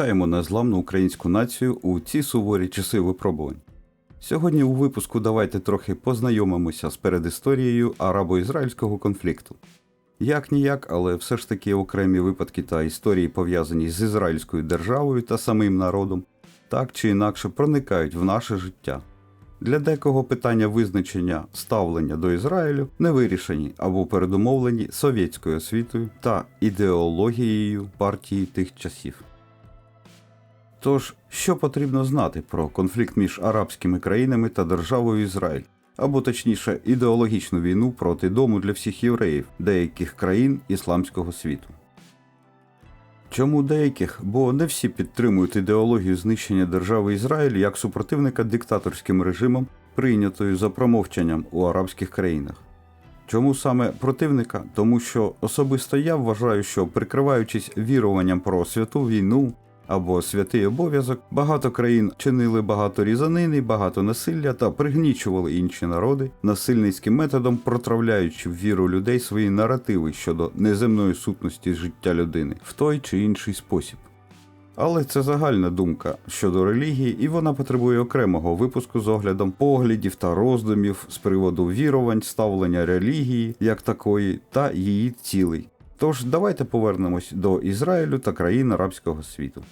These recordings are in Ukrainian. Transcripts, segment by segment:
Вітаємо незламну українську націю у ці суворі часи випробувань. Сьогодні у випуску давайте трохи познайомимося з передісторією арабо-ізраїльського конфлікту. Як ніяк, але все ж таки окремі випадки та історії, пов'язані з ізраїльською державою та самим народом, так чи інакше проникають в наше життя. Для декого питання визначення ставлення до Ізраїлю не вирішені або передумовлені совєтською освітою та ідеологією партії тих часів. Тож, що потрібно знати про конфлікт між арабськими країнами та державою Ізраїль, або точніше ідеологічну війну проти дому для всіх євреїв деяких країн ісламського світу? Чому деяких? Бо не всі підтримують ідеологію знищення держави Ізраїль як супротивника диктаторським режимом, прийнятою за промовчанням у арабських країнах. Чому саме противника? Тому що особисто я вважаю, що прикриваючись віруванням про святу війну або святий обов'язок, багато країн чинили багато різанини, багато насилля та пригнічували інші народи насильницьким методом, протравляючи в віру людей свої наративи щодо неземної сутності життя людини в той чи інший спосіб. Але це загальна думка щодо релігії, і вона потребує окремого випуску з оглядом поглядів та роздумів з приводу вірувань, ставлення релігії як такої та її цілей. Тож давайте повернемось до Ізраїлю та країн арабського світу.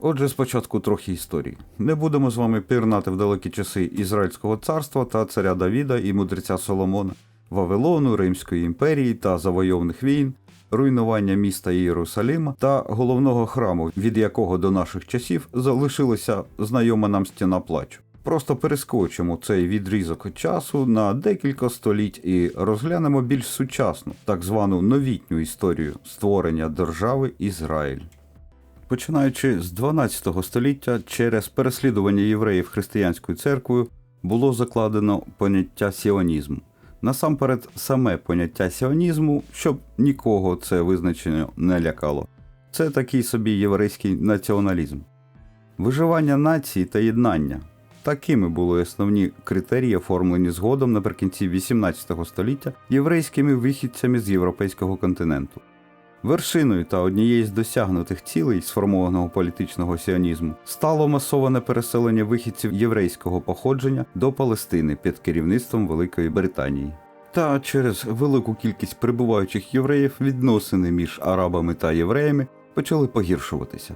Отже, спочатку трохи історії. Не будемо з вами пірнати в далекі часи Ізраїльського царства та царя Давіда і мудреця Соломона, Вавилону, Римської імперії та завойовних війн, руйнування міста Єрусалима та головного храму, від якого до наших часів залишилася знайома нам стіна плачу. Просто перескочимо цей відрізок часу на декілька століть і розглянемо більш сучасну, так звану новітню історію створення держави Ізраїль. Починаючи з 12 століття, через переслідування євреїв християнською церквою було закладено поняття сіонізму. Насамперед, саме поняття сіонізму, щоб нікого це визначення не лякало. Це такий собі єврейський націоналізм. Виживання нації та єднання. Такими були основні критерії, оформлені згодом наприкінці 18 століття єврейськими вихідцями з європейського континенту. Вершиною та однією з досягнутих цілей сформованого політичного сіонізму стало масоване переселення вихідців єврейського походження до Палестини під керівництвом Великої Британії. Та через велику кількість прибуваючих євреїв відносини між арабами та євреями почали погіршуватися.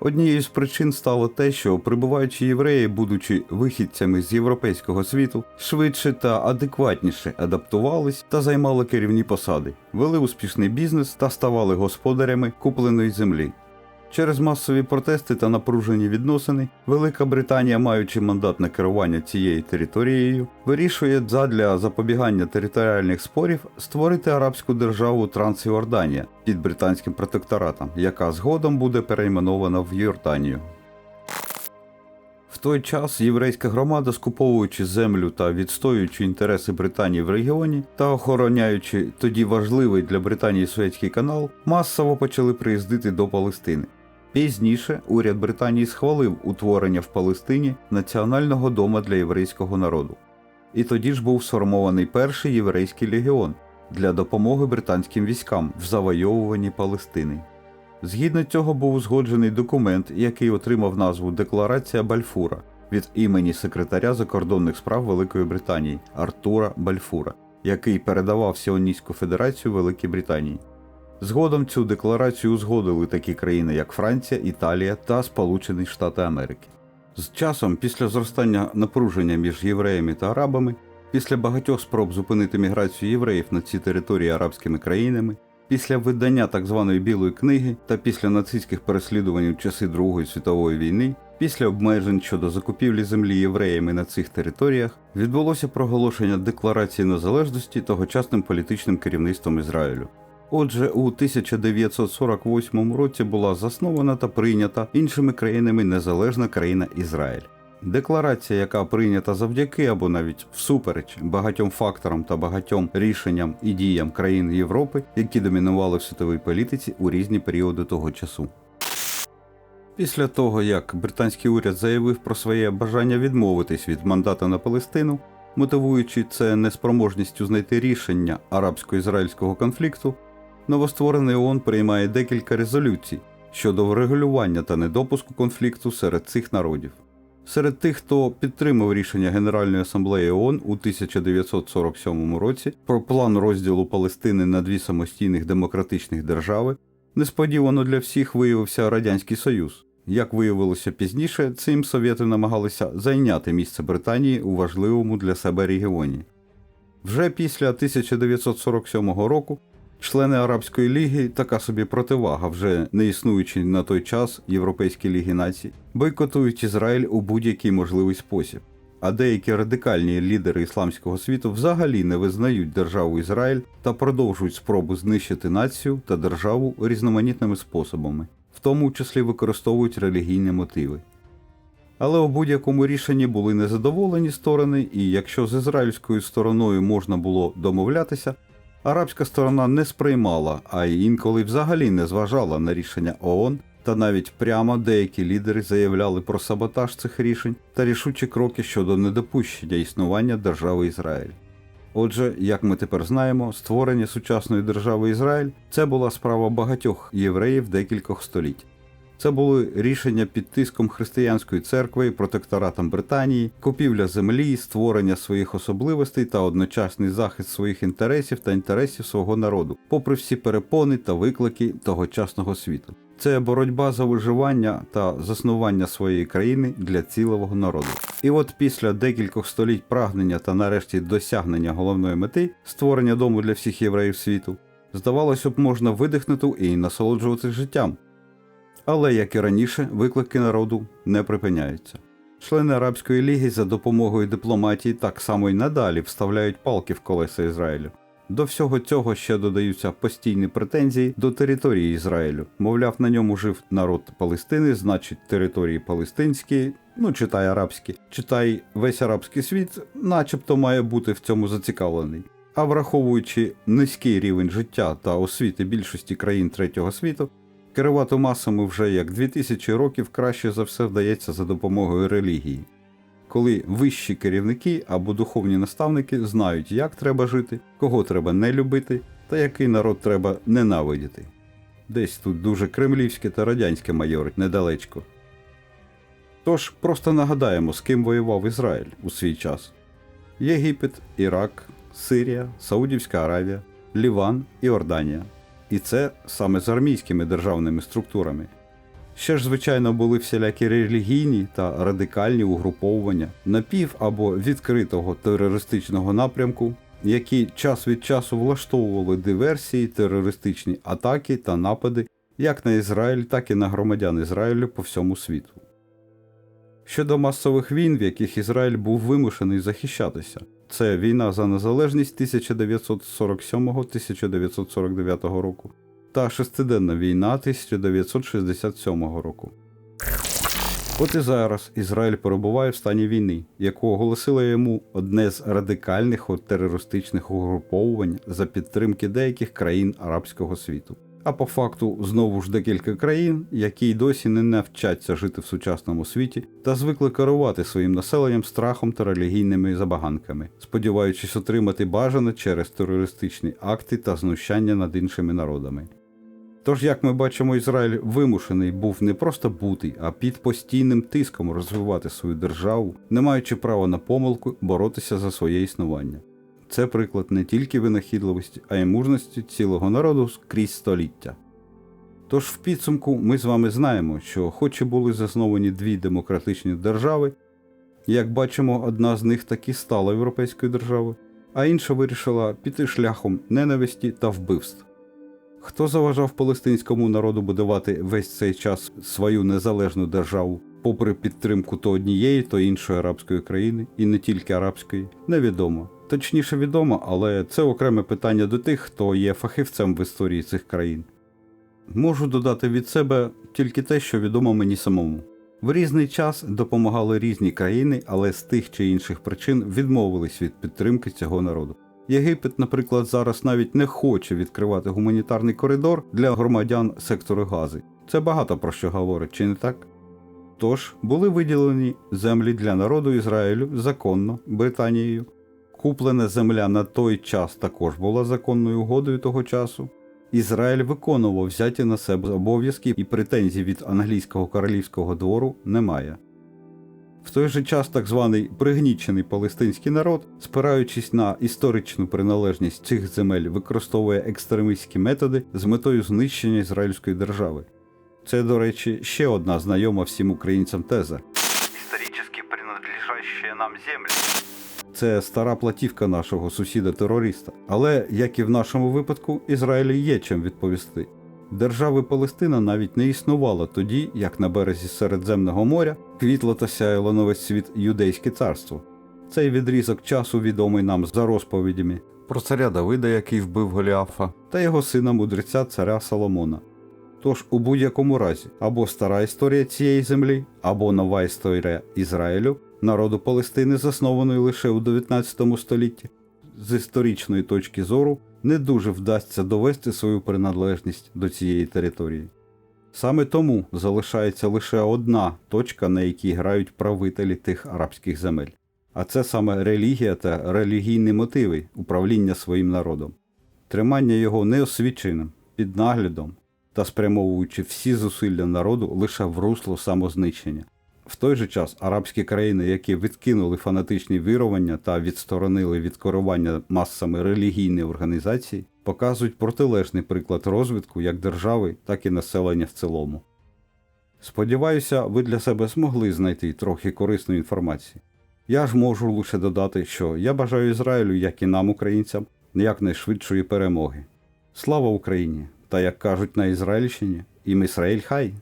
Однією з причин стало те, що прибуваючі євреї, будучи вихідцями з європейського світу, швидше та адекватніше адаптувались та займали керівні посади, вели успішний бізнес та ставали господарями купленої землі. Через масові протести та напружені відносини Велика Британія, маючи мандат на керування цією територією, вирішує задля запобігання територіальних спорів створити арабську державу Трансйорданія під британським протекторатом, яка згодом буде перейменована в Йорданію. В той час єврейська громада, скуповуючи землю та відстоюючи інтереси Британії в регіоні та охороняючи тоді важливий для Британії Суецький канал, масово почали приїздити до Палестини. Пізніше уряд Британії схвалив утворення в Палестині національного дома для єврейського народу. І тоді ж був сформований перший єврейський легіон для допомоги британським військам в завойовуванні Палестини. Згідно цього був узгоджений документ, який отримав назву Декларація Бальфура від імені секретаря закордонних справ Великої Британії Артура Бальфура, який передавав Сіоністську Федерацію Великій Британії. Згодом цю декларацію узгодили такі країни, як Франція, Італія та Сполучені Штати Америки. З часом, після зростання напруження між євреями та арабами, після багатьох спроб зупинити міграцію євреїв на ці території арабськими країнами, після видання так званої Білої книги та після нацистських переслідувань у часи Другої світової війни, після обмежень щодо закупівлі землі євреями на цих територіях, відбулося проголошення Декларації незалежності тогочасним політичним керівництвом Ізраїлю. Отже, у 1948 році була заснована та прийнята іншими країнами незалежна країна Ізраїль. Декларація, яка прийнята завдяки або навіть всупереч багатьом факторам та багатьом рішенням і діям країн Європи, які домінували в світовій політиці у різні періоди того часу. Після того, як британський уряд заявив про своє бажання відмовитись від мандата на Палестину, мотивуючи це неспроможністю знайти рішення арабсько-ізраїльського конфлікту, новостворений ООН приймає декілька резолюцій, щодо врегулювання та недопуску конфлікту серед цих народів. Серед тих, хто підтримав рішення Генеральної асамблеї ООН у 1947 році про план розділу Палестини на дві самостійних демократичних держави, несподівано для всіх виявився Радянський Союз. Як виявилося пізніше, цим совєти намагалися зайняти місце Британії у важливому для себе регіоні. Вже після 1947 року члени Арабської ліги, така собі противага, вже не існуючи на той час Європейській ліги націй, бойкотують Ізраїль у будь-який можливий спосіб. А деякі радикальні лідери ісламського світу взагалі не визнають державу Ізраїль та продовжують спробу знищити націю та державу різноманітними способами, в тому числі використовують релігійні мотиви. Але у будь-якому рішенні були незадоволені сторони, і якщо з ізраїльською стороною можна було домовлятися, арабська сторона не сприймала, а й інколи взагалі не зважала на рішення ООН, та навіть прямо деякі лідери заявляли про саботаж цих рішень та рішучі кроки щодо недопущення існування держави Ізраїль. Отже, як ми тепер знаємо, створення сучасної держави Ізраїль це була справа багатьох євреїв декількох століть. Це були рішення під тиском християнської церкви, і протекторатом Британії, купівля землі, створення своїх особливостей та одночасний захист своїх інтересів та інтересів свого народу, попри всі перепони та виклики тогочасного світу. Це боротьба за виживання та заснування своєї країни для цілого народу. І от після декількох століть прагнення та нарешті досягнення головної мети створення дому для всіх євреїв світу, здавалося б, можна видихнути і насолоджуватися життям. Але, як і раніше, виклики народу не припиняються. Члени Арабської ліги за допомогою дипломатії так само й надалі вставляють палки в колеса Ізраїлю. До всього цього ще додаються постійні претензії до території Ізраїлю. Мовляв, на ньому жив народ Палестини, значить території палестинські, ну читай арабські, читай весь арабський світ, начебто має бути в цьому зацікавлений. А враховуючи низький рівень життя та освіти більшості країн третього світу, керувати масами вже як 2000 років краще за все вдається за допомогою релігії. Коли вищі керівники або духовні наставники знають, як треба жити, кого треба не любити та який народ треба ненавидіти. Десь тут дуже кремлівське та радянське майорить недалечко. Тож просто нагадаємо, з ким воював Ізраїль у свій час: Єгипет, Ірак, Сирія, Саудівська Аравія, Ліван і Орданія. І це саме з армійськими державними структурами. Ще ж, звичайно, були всілякі релігійні та радикальні угруповування напів або відкритого терористичного напрямку, які час від часу влаштовували диверсії, терористичні атаки та напади як на Ізраїль, так і на громадян Ізраїлю по всьому світу. Щодо масових війн, в яких Ізраїль був вимушений захищатися, це війна за незалежність 1947-1949 року та шестиденна війна 1967 року. От і зараз Ізраїль перебуває в стані війни, яку оголосило йому одне з радикальних терористичних угруповувань за підтримки деяких країн арабського світу. А по факту знову ж декілька країн, які й досі не навчаться жити в сучасному світі та звикли керувати своїм населенням страхом та релігійними забаганками, сподіваючись отримати бажане через терористичні акти та знущання над іншими народами. Тож, як ми бачимо, Ізраїль вимушений був не просто бути, а під постійним тиском розвивати свою державу, не маючи права на помилку боротися за своє існування. Це приклад не тільки винахідливості, а й мужності цілого народу крізь століття. Тож в підсумку ми з вами знаємо, що, хоч і були засновані дві демократичні держави, як бачимо, одна з них таки стала європейською державою, а інша вирішила піти шляхом ненависті та вбивств. Хто заважав палестинському народу будувати весь цей час свою незалежну державу, попри підтримку то однієї, то іншої арабської країни, і не тільки арабської, невідомо. Точніше відомо, але це окреме питання до тих, хто є фахівцем в історії цих країн. Можу додати від себе тільки те, що відомо мені самому. В різний час допомагали різні країни, але з тих чи інших причин відмовились від підтримки цього народу. Єгипет, наприклад, зараз навіть не хоче відкривати гуманітарний коридор для громадян сектору Гази. Це багато про що говорить, чи не так? Тож були виділені землі для народу Ізраїлю законно Британією. Куплена земля на той час також була законною угодою того часу. Ізраїль виконував взяті на себе обов'язки і претензій від англійського королівського двору немає. В той же час так званий пригнічений палестинський народ, спираючись на історичну приналежність цих земель, використовує екстремістські методи з метою знищення ізраїльської держави. Це, до речі, ще одна знайома всім українцям теза. Історично принадлежащие нам землі. Це стара платівка нашого сусіда-терориста. Але, як і в нашому випадку, Ізраїлю є чим відповісти. Держави Палестина навіть не існувало тоді, як на березі Середземного моря квітло та сяяло на весь світ юдейське царство. Цей відрізок часу відомий нам за розповідями про царя Давида, який вбив Голіафа, та його сина мудреця царя Соломона. Тож у будь-якому разі або стара історія цієї землі, або нова історія Ізраїлю, народу Палестини, заснованої лише у 19 столітті, з історичної точки зору не дуже вдасться довести свою приналежність до цієї території. Саме тому залишається лише одна точка, на якій грають правителі тих арабських земель, а це саме релігія та релігійні мотиви управління своїм народом, тримання його неосвіченим, під наглядом та спрямовуючи всі зусилля народу лише в русло самознищення. В той же час арабські країни, які відкинули фанатичні вірування та відсторонили від керування масами релігійні організації, показують протилежний приклад розвитку як держави, так і населення в цілому. Сподіваюся, ви для себе змогли знайти трохи корисної інформації. Я ж можу лише додати, що я бажаю Ізраїлю, як і нам, українцям, якнайшвидшої перемоги. Слава Україні! Та як кажуть на Ізраїльщині, ім Ісраїль хай!